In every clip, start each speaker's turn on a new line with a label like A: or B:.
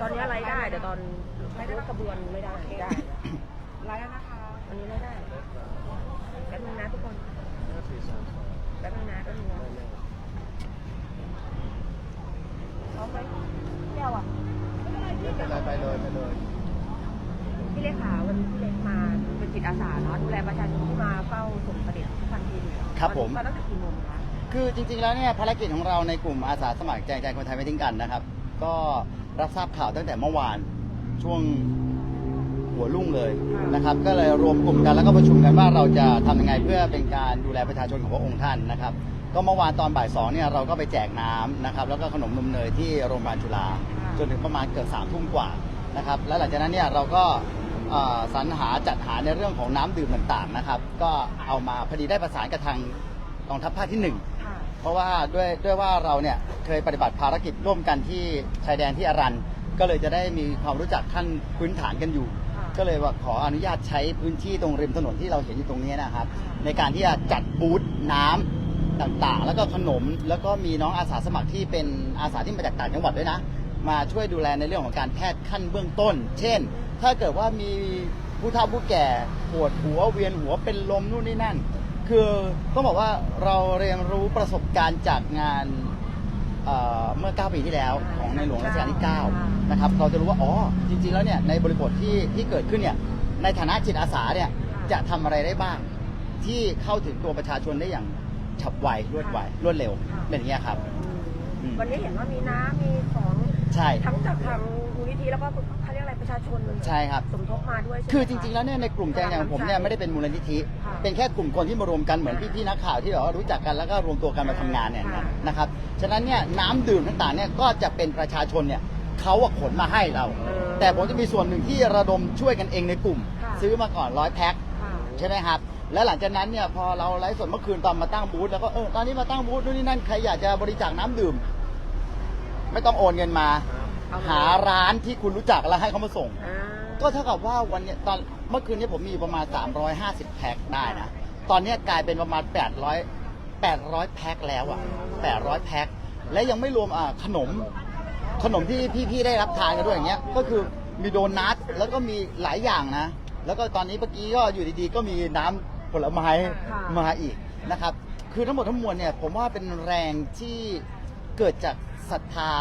A: ตอนนี้ไลฟ์ได้เดี๋ยวตอนไม่ได้กระบวนไม่ได้ได้
B: ไลฟ์แล้วนะคะ
A: อันนี้ไม่ได้แป๊บนึงนะทุกคนแป๊บนึงนะแป๊บนึงนะพร้อมไหมแก้วอะ
C: ไปเลยไปเลย
A: พี่เล็กขาวันนี้พี่เล็กมาเป็นจิตอาสาเนาะดูแลประชาชนที่มาเฝ้าส่งเสด็จทุกวันทีเนี่ย
C: ครับผม
A: มาตั้งแต่กี่โมงคะ
C: คือจริงๆแล้วเนี่ยภารกิจของเราในกลุ่มอาสาสมัครใจใจคนไทยไม่ทิ้งกันนะครับ ก็ รับทราบข่าวตั้งแต่เมื่อวานช่วงหัวรุ่งเลยนะครับ ก็เลยรวมกลุ่มกันแล้วก็ประชุมกันว่าเราจะทำยังไงเพื่อเป็นการดูแลประชาชนของพระองค์ท่านนะครับ ก็เมื่อวานตอนบ่ายสองเนี่ยเราก็ไปแจกน้ำนะครับ แล้วก็ขนมนมเนยที่โรงพยาบาลจุฬาจนถึงประมาณเกือบสามทุ่มกว่านะครับ แล้วหลังจากนั้นเนี่ยเราก็สรรหาจัดหาในเรื่องของน้ำดื่มต่างๆนะครับ ก็เอามาพอดีได้ประสานกับทางกองทัพภาคที่หนึ่ง เพราะว่าด้วยด้วยว่าเราเนี่ยเคยปฏิบัติภารกิจร่วมกันที่ชายแดนที่อารัน ก็เลยจะได้มีความรู้จักขั้นพื้นฐานกันอยู่ ก็เลยว่าขออนุญาตใช้พื้นที่ตรงริมถนนที่เราเห็นอยู่ตรงนี้นะครับ ในการที่จะจัดบูธน้ำต่างๆ แล้วก็ขนมแล้วก็มีน้องอาสาสมัครที่เป็นอาสาที่มาจากต่างจังหวัดด้วยนะ มาช่วยดูแลในเรื่องของการแพทย์ขั้นเบื้องต้น เช่น ถ้าเกิดว่ามีผู้เฒ่าผู้แก่ปวดหัวเวียนหัวเป็นลมนู่นนี่นั่น คือต้องบอกว่าเราเรียนรู้ประสบการณ์จากงานเอ่อเมื่อ 9 ปีที่แล้วของในหลวงรัชกาลที่ 9 นะครับ เราจะรู้ว่า อ๋อ จริง ๆ แล้วเนี่ยในบริบทที่ที่เกิดขึ้นเนี่ยในฐานะจิตอาสาเนี่ยจะทำอะไรได้บ้าง ที่เข้าถึงตัวประชาชนได้อย่างฉับไวรวดไวรวดเร็วเป็นอย่างเงี้ยครับอืม
A: วันนี้เห็นว่ามีน้ำมีของ
C: ใช่
A: ทั้งจากทางมูลนิธิแล้วก็เขาเรียกอะไรประชาชน
C: ใช่ครับ
A: สมทบมาด้วยใช่ไหม
C: คือจริงๆ แล้วเนี่ยในกลุ่มแจงอย่างผมเนี่ยไม่ได้เป็นมูลนิธิ
A: ค่ะ
C: เป็นแค่กลุ่มคนที่มารวมกันเหมือน
A: ค่ะ
C: พี่ๆนักข่าวที่แบบว่ารู้จักกันแล้วก็รวมตัวกันมาทำงานเนี่ย
A: ค่ะ
C: นะครับ ฉะนั้นเนี่ยน้ำดื่มต่างๆเนี่ยก็จะเป็นประชาชนเนี่ยเขาอะขนมาให้เรา
A: เออ
C: แต่ผมจะมีส่วนหนึ่งที่ระดมช่วยกันเองในกลุ่ม
A: ค่ะ
C: ซื้อมาก่อนร้อยแพ็ค
A: ค่ะ
C: ใช่ไหมครับ แล้วหลังจากนั้นเนี่ยพอเราไลฟ์สดเมื่อคืนตอนมาตั้งบูธแล้วก็เออตอนนี้มาตั้งบูธนู่นนี่นั่นใครอยากจะบริจาคน้ำดื่ม ไม่ต้องโอนเงินมา
A: เอาเลย
C: หาร้านที่คุณรู้จักแล้วให้เขามาส่ง
A: อ่า
C: ก็เท่ากับว่าวันเนี้ยตอนเมื่อคืนนี้ผมมีประมาณ 350 แพ็คได้นะ ตอนเนี้ยกลายเป็นประมาณ 800 800 แพ็คแล้วอะ 800 แพ็คและยังไม่รวมอ่าขนม ขนมที่พี่ๆได้รับทานกันด้วยอย่างเงี้ย ก็คือมีโดนัทแล้วก็มีหลายอย่างนะ แล้วก็ตอนนี้เมื่อกี้ก็อยู่ดีๆ ก็มีน้ำผลไม้
A: ค่ะ
C: มาอีกนะครับ คือทั้งหมดทั้งมวลเนี่ยผมว่าเป็นแรงที่เกิดจาก ศรัทธา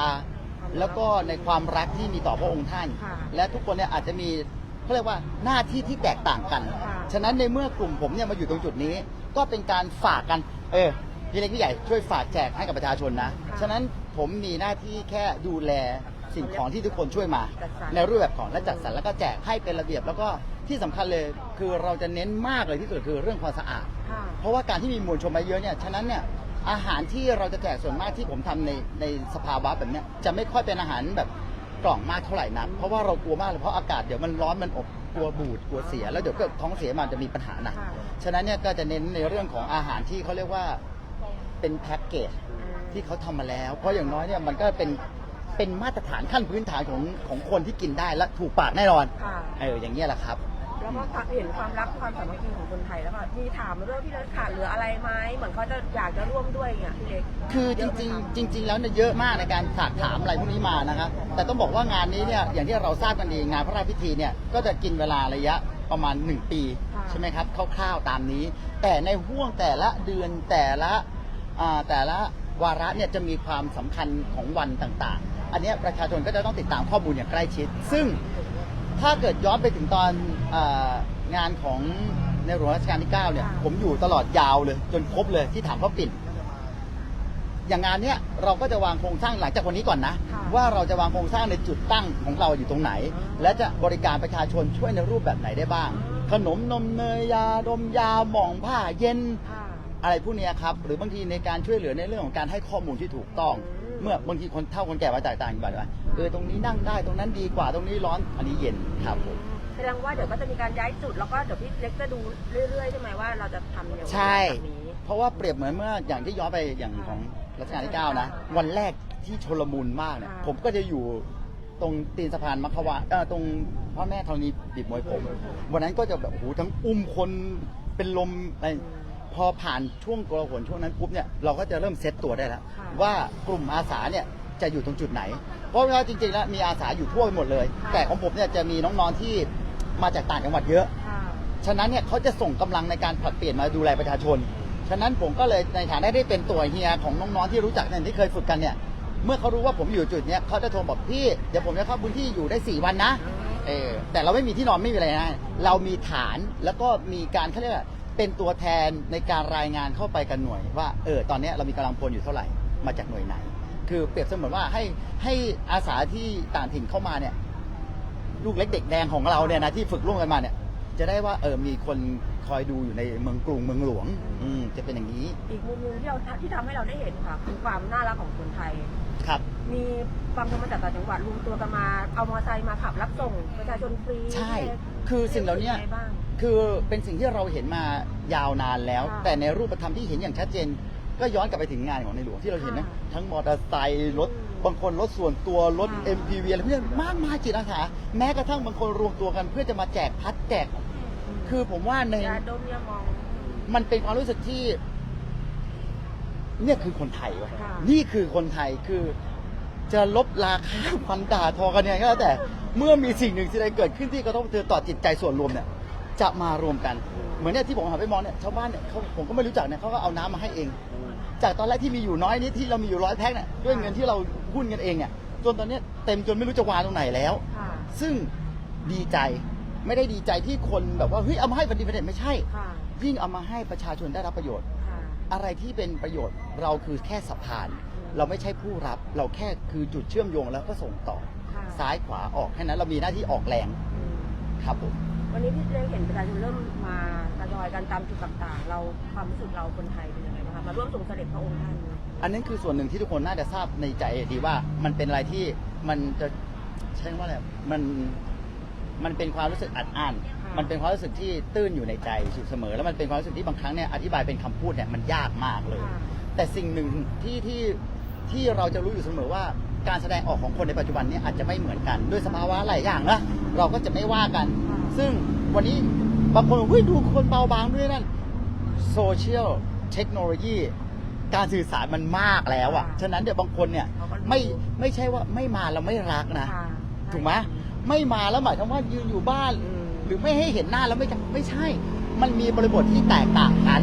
C: แล้วก็ในความรักที่มีต่อพระองค์ท่าน
A: ค่ะ
C: และทุกคนเนี่ยอาจจะมีเขาเรียกว่าหน้าที่ที่แตกต่างกัน
A: ค่ะ
C: ฉะนั้นในเมื่อกลุ่มผมเนี่ยมาอยู่ตรงจุดนี้ ก็เป็นการฝากกัน เออพี่เล็กพี่ใหญ่ช่วยฝากแจกให้กับประชาชนนะ
A: ค่ะ
C: ฉะนั้นผมมีหน้าที่แค่ดูแลสิ่งของที่ทุกคนช่วยมา
A: จัดสรร
C: ในรูปแบบของและจัดสรรแล้วก็แจกให้เป็นระเบียบ แล้วก็ที่สำคัญเลยคือเราจะเน้นมากเลยที่สุดคือเรื่องความสะอาด
A: ค่ะ
C: เพราะว่าการที่มีมวลชนมาเยอะเนี่ยฉะนั้นเนี่ย อาหารที่เราจะแจกส่วนมากที่ผมทำในในสภาวะแบบเนี้ยจะไม่ค่อยเป็นอาหารแบบกล่องมากเท่าไหร่นักเพราะว่าเรากลัวมากเลยเพราะอากาศเดี๋ยวมันร้อนมันอบกลัวบูดกลัวเสีย แล้วเดี๋ยวเกิดท้องเสียมันจะมีปัญหาหนัก
A: ค่ะ
C: ฉะนั้นเนี่ยก็จะเน้นในเรื่องของอาหารที่เขาเรียกว่าเป็นแพ็กเกจที่เขาทำมาแล้ว เพราะอย่างน้อยเนี่ยมันก็เป็นเป็นมาตรฐานขั้นพื้นฐานของของคนที่กินได้และถูกปากแน่นอน
A: ค่ะ
C: เอออย่างเงี้ยแหละครับ
A: แล้วก็เห็นความรักความสามัคคีของคนไทยแล้วก็มีถามเรื่องพี่เล็กขาดเหลืออะไรไหมเหมือนเขาจะอยากจะร่วมด้วยอย่างพี่เล็ก
C: คือจริงๆจริง ๆ แล้วเนี่ยเยอะมากในการฝากถามอะไรพวกนี้มานะครับแต่ต้องบอกว่างานนี้เนี่ยอย่างที่เราทราบกันดีงานพระราชพิธีเนี่ยก็จะกินเวลาระยะประมาณ 1 ปีใช่ไหมครับคร่าวๆตามนี้ แต่ในห่วงแต่ละเดือนแต่ละแต่ละวาระเนี่ยจะมีความสำคัญของวันต่างๆ อันนี้ประชาชนก็จะต้องติดตามข้อมูลอย่างใกล้ชิด ซึ่ง ถ้าเกิดย้อนไปถึงตอนเอองานของในหลวงรัชกาลที่ 9 เนี่ย
A: ค่ะ
C: ผมอยู่ตลอดยาวเลย จนครบเลยที่ถามพ่อปิ่น อย่างงานเนี้ยเราก็จะวางโครงสร้างหลังจากวันนี้ก่อนนะ
A: ค่ะ
C: ว่าเราจะวางโครงสร้างในจุดตั้งของเราอยู่ตรงไหน และจะบริการประชาชนช่วยในรูปแบบไหนได้บ้าง ขนมนมเนยยาดมยาหม่องผ้าเย็น
A: ค่ะ
C: อะไรพวกเนี้ยครับ หรือบางทีในการช่วยเหลือในเรื่องของการให้ข้อมูลที่ถูกต้อง
A: อืม
C: เมื่อบางทีคนเฒ่าคนแก่มาจากต่างจังหวัดว่าเออตรงนี้นั่งได้ตรงนั้นดีกว่าตรงนี้ร้อนอันนี้เย็นครับผม
A: แสดงว่าเดี๋ยวก็จะมีการย้ายจุดแล้วก็เดี๋ยวพี่เล็กจะดูเรื่อยๆใช่ไหมว่าเราจะทำอย่างไร
C: ใช่
A: แบบนี้
C: เพราะว่าเปรียบเหมือนเมื่ออย่างที่ย้อนไปอย่างของรัชกาลที่ 9 นะ วันแรกที่ชลมุนมากเนี่ย
A: ค่ะ
C: ผมก็จะอยู่ตรงตีนสะพานมัคควาเออตรงพ่อแม่ธรณีบีบมวยผม วันนั้นก็จะแบบโอ้โหทั้งอุ้มคนเป็นลมอะไร พอผ่านช่วงกลาหนช่วงนั้นปุ๊บเนี่ยเราก็จะเริ่มเซตตัวได้แล้ว
A: ค่ะ
C: ว่ากลุ่มอาสาเนี่ยจะอยู่ตรงจุดไหน เพราะว่าจริงๆแล้วมีอาสาอยู่ทั่วไปหมดเลยแต่ของผมเนี่ยจะมีน้องๆที่มาจากต่างจังหวัดเยอะ
A: ค่ะ
C: ฉะนั้นเนี่ยเขาจะส่งกำลังในการผลัดเปลี่ยนมาดูแลประชาชน ฉะนั้นผมก็เลยในฐานะได้เป็นตัวเฮียของน้องๆที่รู้จักเนี่ยที่เคยฝึกกันเนี่ย เมื่อเขารู้ว่าผมอยู่จุดเนี้ยเขาจะโทรบอกพี่เดี๋ยวผมจะเข้าพื้นที่อยู่ได้ 4 วันนะ เออแต่เราไม่มีที่นอนไม่มีอะไรนะ เรามีฐานแล้วก็มีการเขาเรียกว่า เป็นตัวแทนในการรายงานเข้าไปกันหน่วย ว่าเออตอนเนี้ยเรามีกำลังพลอยู่เท่าไหร่มาจากหน่วยไหน คือเปรียบเสมือนว่าให้ให้อาสาที่ต่างถิ่นเข้ามาเนี่ย ลูกเล็กเด็กแดงของเราเนี่ยนะที่ฝึกร่วมกันมาเนี่ย จะได้ว่าเออมีคนคอยดูอยู่ในเมืองกรุงเมืองหลวง อืมจะเป็นอย่างนี้
A: อีกมุมหนึงที่เราที่ทำให้เราได้เห็นค่ะคือความน่ารักของคนไทย
C: ครับ
A: มีบางคนมาจากต่างจังหวัดรวมตัวกันมาเอามอเตอร์ไซค์มาขับรับส่งประชาชนฟรี
C: ใช่ คือสิ่งเหล่านี้
A: ป็นยังไงบ้าง
C: คือเป็นสิ่งที่เราเห็นมายาวนานแล้ว
A: ค่ะ
C: แต่ในรูปธรรมที่เห็นอย่างชัดเจน ก็ย้อนกลับไปถึงงานของในหลวงที่เราเห็นนะ
A: ค่ะ
C: ทั้งมอเตอร์ไซค์รถ
A: อืม
C: บางคนรถส่วนตัวรถ
A: ค่ะ
C: MPV อะไรพวกนี้มากมายจิตอาสาแม้กระทั่งบางคนรวมตัวกัน เพื่อจะมาแจกพัดแจก คือผมว่าใน
A: ยาดมยามอง
C: มันเป็นความรู้สึกที่ เนี่ยคือคนไทยวะ
A: ค่ะ
C: นี่คือคนไทยคือ จะลบราคาพันด่าทอกันยังไงก็แล้วแต่ เมื่อมีสิ่งหนึ่งที่ใดเกิดขึ้นที่กระทบกระเทือนต่อจิตใจส่วนรวมเนี่ย จะมารวมกัน เหมือนเนี่ยที่ผมหันไปมองเนี่ยชาวบ้านเนี่ยเขาผมก็ไม่รู้จักเนี่ยเขาก็เอาน้ำมาให้เอง จากตอนแรกที่มีอยู่น้อยนิดที่เรามีอยู่ร้อยแพ็คเนี่ยด้วยเงินที่เราหุ้นกันเองเนี่ยจนตอนเนี้ยเต็มจนไม่รู้จะวางตรงไหนแล้ว
A: ค่ะ
C: ซึ่งดีใจไม่ได้ดีใจที่คนแบบว่าเฮ้ยเอามาให้บัณฑิตบัณฑิตไม่ใช่
A: ค่ะ
C: ยิ่งเอามาให้ประชาชนได้รับประโยชน์
A: ค่ะ
C: อะไรที่เป็นประโยชน์เราคือแค่สะพาน เราไม่ใช่ผู้รับเราแค่คือจุดเชื่อมโยงแล้วก็ส่งต่อ
A: ค่ะ
C: ซ้ายขวาออกแค่นั้นเรามีหน้าที่ออกแรง
A: อืม
C: ครับผม
A: วันนี้ที่ได้เห็นประชาชนเริ่มมาทยอยกันตามจุดต่างๆ เราความรู้สึกเราคนไทยเป็นยังไงบ้างคะมาร่วมส่งเสด็จพระองค์ท่าน
C: อันนั้นคือส่วนหนึ่งที่ทุกคนน่าจะทราบในใจดีว่ามันเป็นอะไรที่มันจะใช้คำว่าอะไรมันมันเป็นความรู้สึกอัดอั้น
A: ค่ะ
C: มันเป็นความรู้สึกที่ตื้นอยู่ในใจอยู่เสมอ แล้วมันเป็นความรู้สึกที่บางครั้งเนี่ยอธิบายเป็นคำพูดเนี่ยมันยากมากเลย
A: ค่ะ
C: แต่สิ่งหนึ่งที่ที่ที่เราจะรู้อยู่เสมอว่าการแสดงออกของคนในปัจจุบันเนี้อาจจะไม่เหมือนกัน ด้วยสภาวะหลายอย่างนะเราก็จะไม่ว่ากัน
A: ค่ะ
C: ซึ่งวันนี้บางคนบอกเฮ้ยดูคนเบาบางด้วยนั่นโซเชียลเทคโนโลยีการสื่อสารมันมากแล้วอะ
A: ค่ะ
C: ฉะนั้นเดี๋ยวบางคนเนี่ย
A: เขาก็รู้
C: ไม่ไม่ใช่ว่าไม่มาแล้วไม่รักนะ
A: ค่ะ
C: ถูกไหมไม่มาแล้วหมายถึงว่ายืนอยู่บ้าน
A: อืม
C: หรือไม่ให้เห็นหน้าแล้วไม่ไม่ใช่ มันมีบริบทที่แตกต่างกัน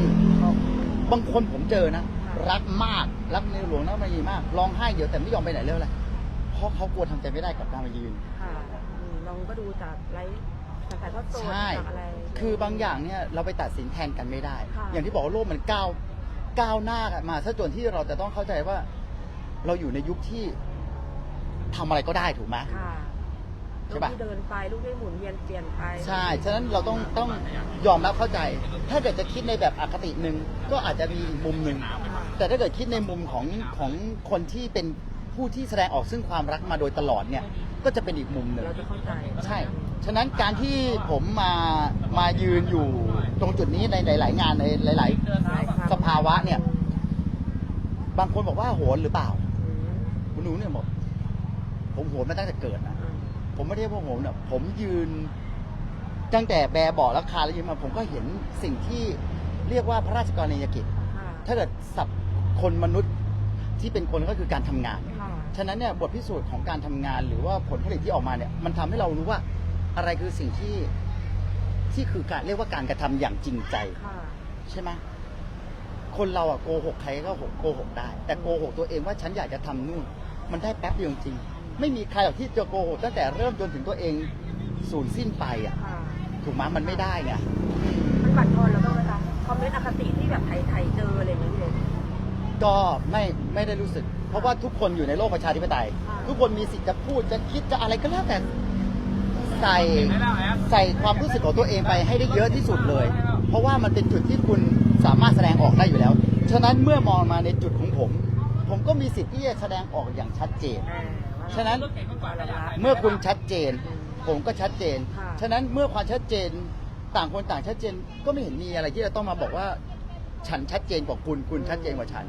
C: บางคนผมเจอนะ รักมากรักในหลวงนักมายีมากร้องไห้เดี๋ยวแต่ไม่ยอมไปไหนเลยเลยเพราะเขากลัวทำใจไม่ได้กับการมายืน
A: ค่ะอืมน้องก็ดูจากไลฟ์ จากถ่ายทอดสด
C: ใช่
A: จากอะไร
C: คือบางอย่างเนี่ยเราไปตัดสินแทนกันไม่ได้
A: ค่ะ
C: อย่างที่บอกว่าโลกมันก้าวก้าวหน้ากันมาซะจนที่เราจะต้องเข้าใจว่า เราอยู่ในยุคที่ทำอะไรก็ได้ถูกไหม
A: ค่ะ
C: ใช่
A: ลูก
C: ปะ
A: ที่เดินไปลูกที่หมุนเวียนเปลี่ยนไป
C: ใช่ ฉะนั้นเราต้องต้องยอมรับเข้าใจ ถ้าเกิดจะคิดในแบบอคติหนึ่งก็อาจจะมีอีกมุมหนึ่งแต่ถ้าเกิดคิดในมุมของของคนที่เป็นผู้ที่แสดงออกซึ่งความรักมาโดยตลอดเนี่ย ก็จะเป็นอีกมุมหนึ่ง
A: เราจะเข้าใจ
C: ใช่ ฉะนั้นการที่ผมมามายืนอยู่ตรงจุดนี้ในหลาย ๆ งานในหลาย ๆ สภาวะเนี่ย บางคนบอกว่าโหนหรือเปล่า
A: อืม
C: คุณหนูเนี่ยบอกผมโหนมาตั้งแต่เกิดนะ
A: อืม
C: ผมไม่ได้ว่าโหนเนี่ยผมยืนตั้งแต่แบร์บอกแล้วคาแล้วยืนมาผมก็เห็นสิ่งที่เรียกว่าพระราชกรณียกิจ
A: ค่ะ
C: ถ้าเกิดสับคนมนุษย์ที่เป็นคนก็คือการทำงาน
A: ค่ะ
C: ฉะนั้นเนี่ยบทพิสูจน์ของการทำงานหรือว่าผลผลิตที่ออกมาเนี่ย มันทำให้เรารู้ว่า อะไรคือสิ่งที่ที่คือการเรียกว่าการกระทำอย่างจริงใจ
A: ค่ะ
C: ใช่ไหมคนเราอะโกหกใครก็โกหกได้ แต่โกหกตัวเองว่าฉันอยากจะทำนู่น มันได้แป๊บเดียวจริงๆไม่มีใครหรอกที่จะโกหกตั้งแต่เริ่มจนถึงตัวเองสูญสิ้นไปอะ
A: ค่ะ
C: ถูกไหมมันไม่ได้ไง
A: มันบั่นทอนเราบ้างไหมคะคอมเมนต์อคติที่แบบไทยๆเจออะไรอย่างเงี้ยพี่เล็ก
C: ก็ไม่ไม่ได้รู้สึก เพราะว่าทุกคนอยู่ในโลกประชาธิปไตย
A: ค่ะ
C: ทุกคนมีสิทธิ์จะพูดจะคิดจะอะไรก็แล้วแต่ ใส่ใส่ความรู้สึกของตัวเองไปให้ได้เยอะที่สุดเลย เพราะว่ามันเป็นจุดที่คุณสามารถแสดงออกได้อยู่แล้ว ฉะนั้นเมื่อมองมาในจุดของผม ผมก็มีสิทธิ์ที่จะแสดงออกอย่างชัดเจน
A: อ่าว่า
C: ฉะนั้น
A: เรารัก
C: เมื่อคุณชัดเจน
A: อืม
C: ผมก็ชัดเจน
A: ค่ะ
C: ฉะนั้นเมื่อความชัดเจนต่างคนต่างชัดเจน ก็ไม่เห็นมีอะไรที่จะต้องมาบอกว่า ฉันชัดเจนกว่าคุณคุณชัดเจนกว่าฉัน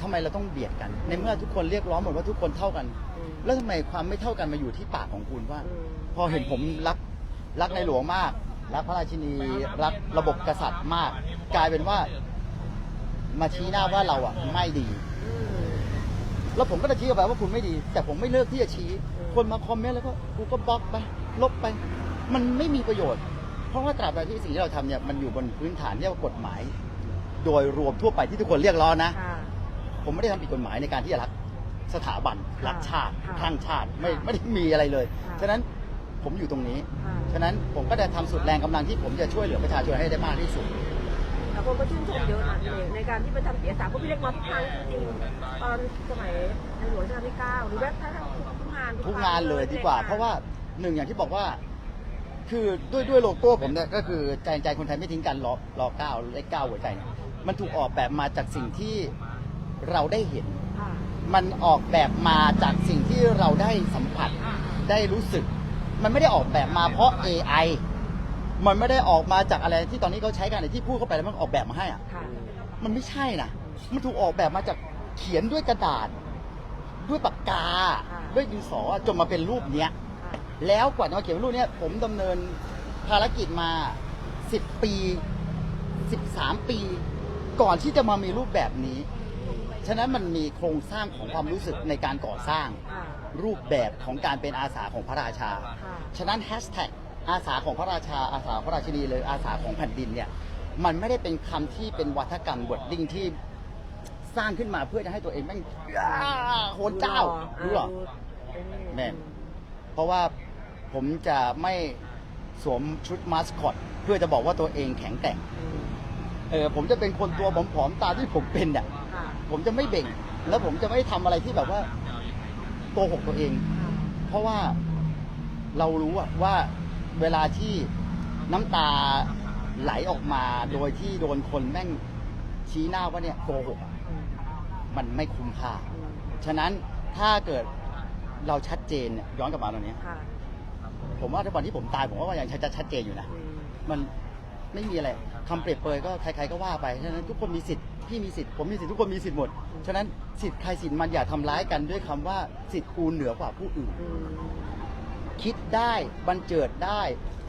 C: ทำไมเราต้องเบียดกัน ในเมื่อทุกคนเรียกร้องหมดว่าทุกคนเท่ากัน
A: อืม
C: แล้วทำไมความไม่เท่ากันมาอยู่ที่ปากของคุณว่า
A: อืม
C: พอเห็นผมรักรักในหลวงมาก รักพระราชินีรักระบบกษัตริย์มาก กลายเป็นว่า มาชี้หน้าว่าเราอะไม่ดี
A: อืม
C: แล้วผมก็จะชี้ออกไปว่าคุณไม่ดี แต่ผมไม่เลิกที่จะชี้
A: อืม
C: คนมาคอมเมนต์แล้วก็กูก็บล็อกไป ลบไป มันไม่มีประโยชน์ เพราะว่าตราบใดที่สิ่งที่เราทำเนี่ยมันอยู่บนพื้นฐานที่เรียกว่ากฎหมาย โดยรวมทั่วไปที่ทุกคนเรียกร้องนะ
A: ค่ะ
C: ผมไม่ได้ทำผิดกฎหมายในการที่จะรักสถาบัน
A: ค่ะ
C: รักชาติ
A: ค่ะ
C: ข้างชาติไม่
A: ค่ะ
C: ไม่ได้มีอะไรเลย
A: ค่ะ
C: ฉะนั้นผมอยู่ตรงนี้
A: ค่ะ
C: ฉะนั้นผมก็จะทำสุดแรงกำลังที่ผมจะช่วยเหลือประชาชนให้ได้มากที่สุด
A: แต่คนก็ชื่นชมเยอะนะพี่เล็กในการที่ไปทำเสียสารเพราะพี่เล็กมาทุกครั้งจริงๆตอนสมัยในหลวงรัชกาลที่เก้าหรือแม้กระทั่งทุกงาน
C: ทุกงานเลยดีกว่า เพราะว่าหนึ่งอย่างที่บอกว่า คือด้วยด้วยโลโก้ผมเนี่ยก็คือใจใจคนไทยไม่ทิ้งกันรอรอเก้าเลขเก้าหัวใจเนี่ยมันถูกออกแบบมาจากสิ่งที่ เราได้เห็น
A: ค่ะ
C: มันออกแบบมาจากสิ่งที่เราได้สัมผัสได้รู้สึก มันไม่ได้ออกแบบมาเพราะ AI มันไม่ได้ออกมาจากอะไรที่ตอนนี้เขาใช้กันไอ้ที่พูดเข้าไปแล้วมันออกแบบมาให้อะ
A: ค่ะ
C: มันไม่ใช่นะ มันถูกออกแบบมาจากเขียนด้วยกระดาษ ด้วยปากกา
A: ค่ะ
C: ด้วยดินสอจนมาเป็นรูปเนี้ย
A: ค่ะ
C: แล้วกว่าจะมาเขียนเป็นรูปเนี้ยผมดำเนินภารกิจมา 10 ปี 13 ปี ก่อนที่จะมามีรูปแบบนี้ ฉะนั้นมันมีโครงสร้างของความรู้สึกในการก่อสร้าง
A: ค่ะ
C: รูปแบบของการเป็นอาสาของพระราชา
A: ค่ะ
C: ฉะนั้นแฮชแท็กอาสาของพระราชาอาสาพระราชินีเลยอาสาของแผ่นดินเนี่ยมันไม่ได้เป็นคำที่เป็นวัฒกรรมบทดิ้งที่สร้างขึ้นมาเพื่อจะให้ตัวเองแม่งอ้าโหนเจ้ารู้หรอ แม่ เพราะว่าผมจะไม่สวมชุดมาสคอต เพื่อจะบอกว่าตัวเองแข็งแกร่ง
A: อืม
C: เออผมจะเป็นคนตัวผอมๆตามที่ผมเป็นเนี่ย
A: ค่ะ
C: ผมจะไม่เบ่ง แล้วผมจะไม่ทำอะไรที่แบบว่าโกหกตัวเอง
A: ค่ะ
C: เพราะว่าเรารู้อะว่าเวลาที่น้ำตาไหลออกมาโดยที่โดนคนแม่งชี้หน้าว่าเนี่ยโกหกอะ
A: อืม
C: มันไม่คุ้มค่า
A: อืม
C: ฉะนั้นถ้าเกิดเราชัดเจนเนี่ยย้อนกลับมาตรงนี้ย
A: ค่ะ
C: ผมว่าถ้าวันที่ผมตายผมว่ายังชัดชัดเจนอยู่นะ
A: อืม
C: มัน ไม่มีอะไรคำเปรียบเปรยก็ใครๆก็ว่าไปฉะนั้นทุกคนมีสิทธิ์พี่มีสิทธิ์ผมมีสิทธิ์ทุกคนมีสิทธิ์หมดฉะนั้นสิทธิ์ใครสิทธิ์มันอย่าทำร้ายกันด้วยคำว่าสิทธิ์กูเหนือกว่าผู้อื่น
A: อืม
C: คิดได้บันเจิดได้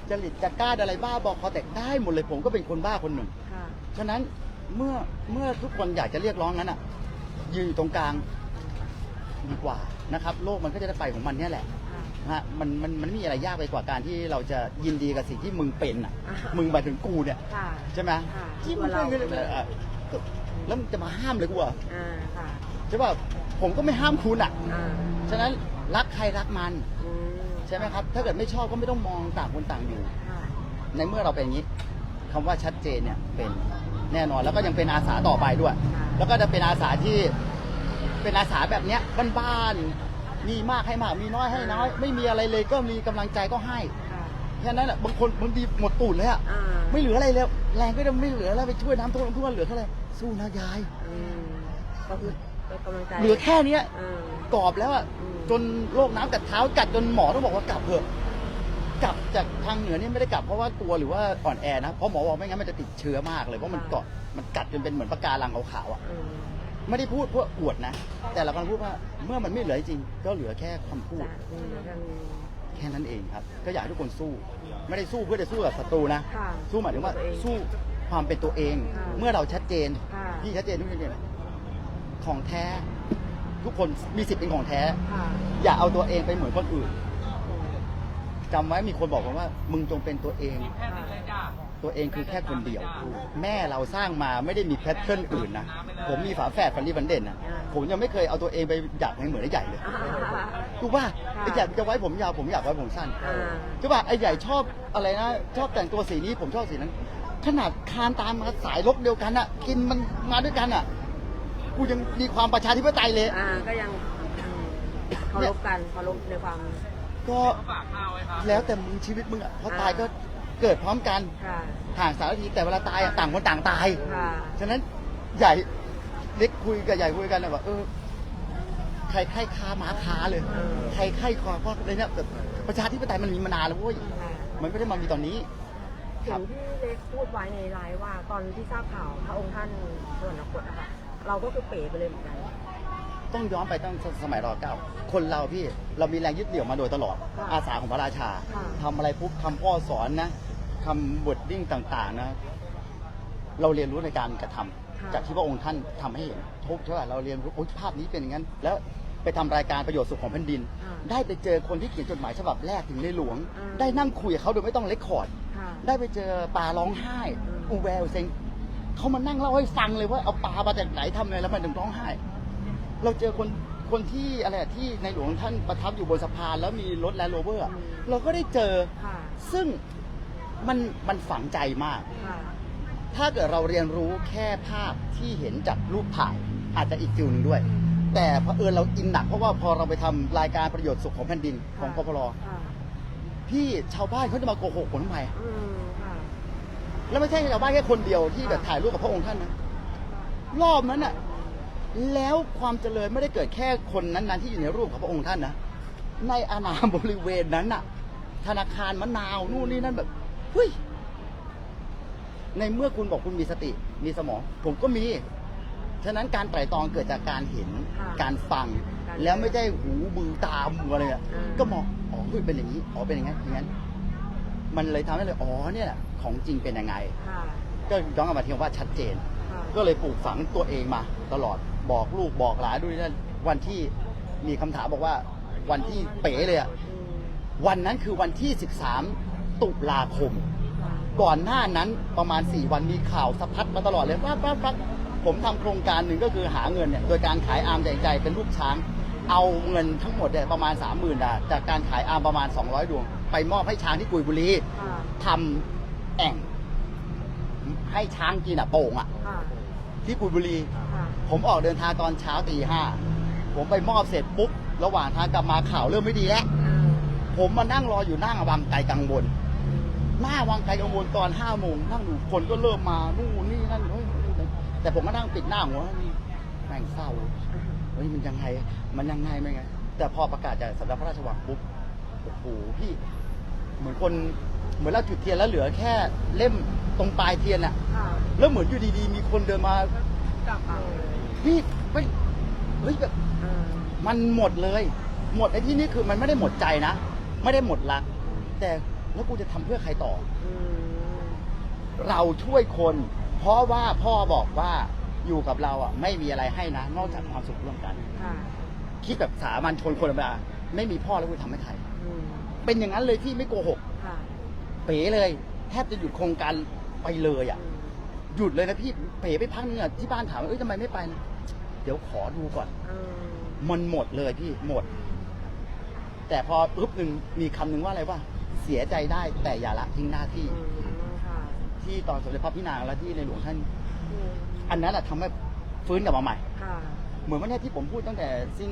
C: จริตจะกล้าอะไรบ้าบอกคอแตกได้หมดเลยผมก็เป็นคนบ้าคนหนึ่ง
A: ค่ะ
C: ฉะนั้นเมื่อเมื่อทุกคนอยากจะเรียกร้องนั้นอะยืนอยู่ตรงกลางดีกว่านะครับ โลกมันก็จะได้ไปของมันเนี่ยแหละ
A: ค่ะ
C: นะ ฮะมันมันมันไม่มีอะไรยากไปกว่าการที่เราจะยินดีกับสิ่งที่มึงเป็นอะ
A: อ่ามึ
C: มึงหมายถึงกูเนี่ย
A: ค่ะ
C: ใช่ไหม
A: ค่ะ
C: ที่มึง
A: ตัว
C: เป็น
A: เรา
C: เออก็แล้วมึงจะมาห้ามเลยกูเหรอะ
A: อ่าค่ะ
C: ใช่ป่ะผมก็ไม่ห้ามคุณอะ
A: อ่า
C: ฉะนั้นรักใครรักมัน
A: อืม
C: ใช่ไหมครับ ถ้าเกิดไม่ชอบก็ไม่ต้องมองต่างคนต่างอยู่
A: ค่ะ
C: ในเมื่อเราเป็นอย่างนี้คำว่าชัดเจนเนี่ยเป็นแน่นอนแล้วก็ยังเป็นอาสาต่อไปด้วย
A: ค่ะ
C: แล้วก็จะเป็นอาสาที่เป็นอาสาแบบเนี้ยบ้านๆ มีมากให้มากมีน้อยให้น้อย ไม่มีอะไรเลยก็มีกำลังใจก็ให้
A: ค่ะ
C: แค่นั้นแหละบางคนบางทีหมดตูดเลยอะ
A: อ่า
C: ไม่เหลืออะไรเลยแรงก็จะไม่เหลือแล้วไปช่วยน้ำท่วมท่วมเหลือแค่อะไรสู้นะยาย
A: อืมก็คือเป็นกำลังใจ
C: เหลือแค่เนี้ย
A: อ่า
C: กรอบแล้วอะ
A: อืม
C: จนโรคน้ำกัดเท้ากัดจนหมอต้องบอกว่ากลับเถอะกลับจากทางเหนือนี่ไม่ได้กลับเพราะว่ากลัวหรือว่าอ่อนแอนะเพราะหมอบอกไม่งั้นมันจะติดเชื้อมากเลยเพราะมันเกาะมันกัดจนเป็นเหมือนปะการังขาวๆอะ
A: อืม
C: ไม่ได้พูดเพื่ออวดนะ แต่เรากำลังพูดว่าเมื่อมันไม่เหลือจริง ก็เหลือแค่คำพูด
A: จ้ะอืมยัง
C: แค่นั้นเองครับ ก็อยากให้ทุกคนสู้ ไม่ได้สู้เพื่อจะสู้กับศัตรูนะ
A: ค่ะ
C: สู้หมายถึงว่า
A: ตัวเอง
C: สู้ความเป็นตัวเอง
A: ค่ะ
C: เมื่อเราชัดเจน
A: ค่ะ
C: พี่ชัดเจนทุกอย่างของแท้ ทุกคนมีสิทธิ์เป็นของแท้
A: ค่ะ
C: อย่าเอาตัวเองไปเหมือนคนอื่น
A: อืม
C: จำไว้มีคนบอกผมว่า มึงจงเป็นตัวเอง
A: ค่ะ
C: ตัวเองคือแค่คนเดียว แม่เราสร้างมาไม่ได้มีแพทเทิร์นอื่นนะ ผมมีฝาแฝดฟันดีฟันเด่นนะผมยังไม่เคยเอาตัวเองไปอยากให้เหมือนไอ้ใหญ่เลย
A: อ่า
C: ถูกป่ะไอ้ใหญ่จะไว้ผมยาวผมอยากไว้ผมสั้น
A: อ่า
C: ใช่ป่ะไอ้ใหญ่ชอบอะไรนะ ชอบแต่งตัวสีนี้ผมชอบสีนั้น ขนาดคานตามมาสายลบเดียวกันอะกินมันมาด้วยกันอะกูยังมีความประชาธิปไตยเลย
A: อ่าก็ยังอืมเคารพกันเคารพในความ
C: ก็แล้วแต่มึงชีวิตมึงอะเพราะตายก็ เกิดพร้อมกัน
A: ค่ะ
C: ห่างสามนาทีแต่เวลาตายอะต่างคนต่างตาย
A: ค่ะ
C: ฉะนั้นใหญ่เล็กคุยกับใหญ่คุยกันนะว่าเออใครใครค้าหมาค้าเลย
A: เออ
C: ใครใครคอก็เลยเนี่ยแบบประชาธิปไตยมันมีมานานแล้วเว้ย
A: ค่ะ
C: มันไม่ได้มามีตอนนี้ค
A: ถึ
C: รับ
A: งที่เล็กพูดไว้ในไลฟ์ว่าตอนที่ทราบข่าวพระองค์ท่านสวรรคตอะค่ะเราก็คือเป๋ไปเลยเหมือนกัน
C: ต้องย้อนไปตั้งสมัยรอเก้า คนเราพี่เรามีแรงยึดเหนี่ยวมาโดยตลอด
A: ค่ะ
C: อาสาของพระราชา
A: ค่ะ
C: ทำอะไรปุ๊บคำพ่อสอนนะ คำบทดิ้งต่างๆนะเราเรียนรู้ในการกระทำ
A: ค่ะ
C: จากที่พระองค์ท่านทำให้เห็นทุกใช่ป่ะเราเรียนรู้โอ๊ยภาพนี้เป็นอย่างนั้น แล้วไปทำรายการประโยชน์สุขของแผ่นดิน
A: อ่า
C: ได้ไปเจอคนที่เขียนจดหมายฉบับแรกถึงในหลวง
A: อ่า
C: ได้นั่งคุยกับเขาโดยไม่ต้องเลคคอร์ด
A: ค่ะ
C: ได้ไปเจอปลาร้องไห้
A: อืม
C: อูแววเซงเขามานั่งเล่าให้ฟังเลยว่าเอาปลามาจากไหนทำไงแล้วมันถึงร้องไห้ เราเจอคนคนที่อะไรอะที่ในหลวงท่านประทับอยู่บนสะพานแล้วมีรถแลนด์โรเวอร์อะเราก็ได้เจอ
A: ค่ะ
C: ซึ่ง มันมันฝังใจมาก
A: ค่ะ
C: ถ้าเกิดเราเรียนรู้แค่ภาพที่เห็นจากรูปถ่ายอาจจะอีกฟิลหนึ่งด้วย แต่เผอิญเราอินหนักเพราะว่าพอเราไปทำรายการประโยชน์สุขของแผ่นดินของกพร
A: ค่ะ
C: พี่ชาวบ้านเขาจะมาโกหกผมทำไม
A: อืมค่ะ
C: แล้วไม่ใช่ชาวบ้านแค่คนเดียวที่แบบ
A: ค่ะ
C: ถ่ายรูปกับพระองค์ท่านนะรอบนั้นน่ะ แล้วความเจริญไม่ได้เกิดแค่คนนั้นๆที่อยู่ในรูปของพระองค์ท่านนะในอาณาบริเวณนั้นน่ะ ธนาคารมะนาวนู่นนี่นั่นแบบ เฮ้ย ในเมื่อคุณบอกคุณมีสติ มีสมอง ผมก็มี ฉะนั้นการไตร่ตรองเกิดจากการเห็น
A: ค่ะ
C: การฟัง
A: การ
C: แล้วไม่ได้หูมือตามืออะไรอะ
A: อืม
C: ก็มอง อ๋อเฮ้ยเป็นอย่างนี้ อ๋อเป็นอย่างนั้นอย่างนั้น มันเลยทำให้เลย อ๋อเนี่ยแหละของจริงเป็นยังไง
A: ค่ะ
C: ก็ย้อนกลับมาที่ว่าชัดเจน
A: ค่ะ
C: ก็เลยปลูกฝังตัวเองมา ตลอดบอกลูกบอกหลานด้วยนั่นวันที่มีคำถามบอกว่าวันที่เป๋เลยอะ
A: อืม
C: วันนั้นคือวันที่ 13 ตุลาคม
A: ค่ะ
C: ก่อนหน้านั้นประมาณ 4 วันมีข่าวสะพัดมาตลอดเลยปั๊บปั๊บปั๊บผมทำโครงการหนึ่งก็คือหาเงินเนี่ยโดยการขายอาร์มใจใจเป็นลูกช้าง เอาเงินทั้งหมดเนี่ยประมาณ 30,000บาทจากการขายอาร์มประมาณ 200 ดวง ไปมอบให้ช้างที่กุยบุรี
A: ค่ะ
C: ทำแอ่ง ให้ช้างกินอะโป่งอะ
A: ค่ะ
C: ที่กุยบุรี
A: ค่ะ
C: ผมออกเดินทางตอนเช้าตีห้าผมไปมอบเสร็จปุ๊บ ระหว่างทางกลับมาข่าวเริ่มไม่ดีแล้ว
A: อืม
C: ผมมานั่งรออยู่หน้าวังไกลกังวล
A: อืม
C: หน้าวังไกลกังวลตอนห้าโมงนั่งอยู่คนก็เริ่มมานู่นนี่นั่นเฮ้ยแต่ผมก็นั่งปิดหน้าหัวนี่แม่งเศร้าเฮ้ยมันยังไง มันยังไงมันยังไง แต่พอประกาศจากสำนักพระราชวังปุ๊บโอ้โหพี่ เหมือนคนเหมือนเราจุดเทียนแล้วเหลือแค่เล่มตรงปลายเทียนอะ
A: ค่ะ
C: แล้วเหมือนอยู่ดีๆ มีคนเดินมา
A: กับเอา
C: พี่ไม่เฮ้ยแบบ
A: เออ
C: มันหมดเลย หมดไอ้ที่นี่คือมันไม่ได้หมดใจนะ ไม่ได้หมดรัก แต่ แล้วกูจะทำเพื่อใครต่อ
A: อืม
C: เราช่วยคน เพราะว่าพ่อบอกว่าอยู่กับเราอะไม่มีอะไรให้นะ นอกจากความสุขร่วมกัน
A: ค่ะ
C: คิดแบบสามัญชนคนธรรมดาไม่มีพ่อแล้วกูทำให้ใคร
A: อืม
C: เป็นอย่างนั้นเลยที่ไม่โกหก
A: ค่ะ
C: เป๋เลย แทบจะหยุดโครงการไปเลยอะ
A: อืม
C: หยุดเลยนะพี่เป๋ไปพักนึงอะที่บ้านถามว่าเอ้ยทำไมไม่ไปนะเดี๋ยวขอดูก่อน
A: เออ
C: มันหมดเลยพี่หมด แต่พอปุ๊บหนึ่งมีคำหนึ่งว่าอะไรว่า เสียใจได้แต่อย่าละทิ้งหน้าที่
A: อืมค่ะ
C: ที่ตอนสมเด็จพระพี่นางและที่ในหลวงท่าน
A: อืม
C: อันนั้นแหละทำให้ฟื้นกลับมาใหม่
A: ค่ะ
C: เหมือนวันนี้ที่ผมพูดตั้งแต่สิ้น